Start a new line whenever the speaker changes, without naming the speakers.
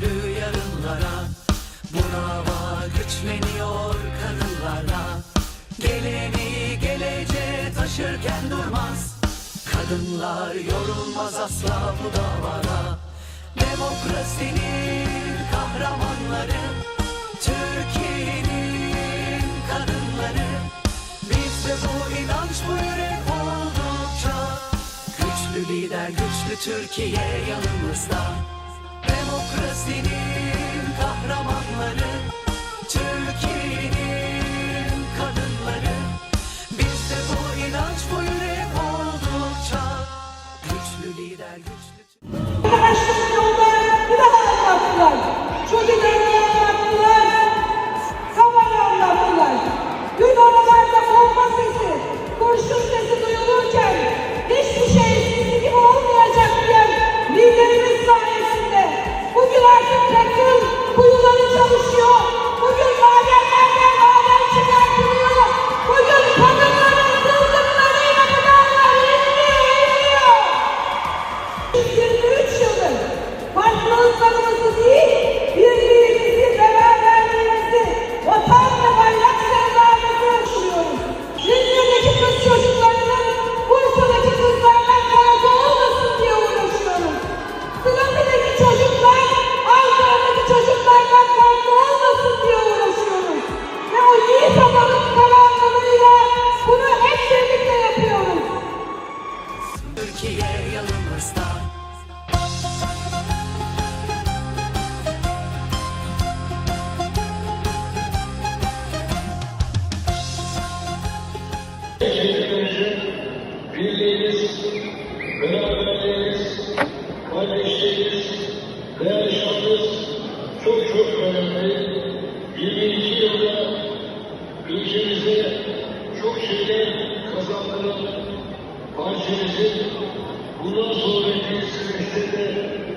güçlü yarınlara. Bu dava güçleniyor kadınlarla Geleni gelece taşırken durmaz. Kadınlar yorulmaz asla bu davada. Demokrasinin kahramanları Türkiye'nin kadınları. Bizde bu inanç bu yürek oldukça Güçlü lider güçlü Türkiye yanımızda.
Beraberliğimiz, kardeşliğimiz, dayanışmamız çok çok önemli. 22 yılda ülkemize çok şeyler kazandıran partimizin bundan sonraki süreçte de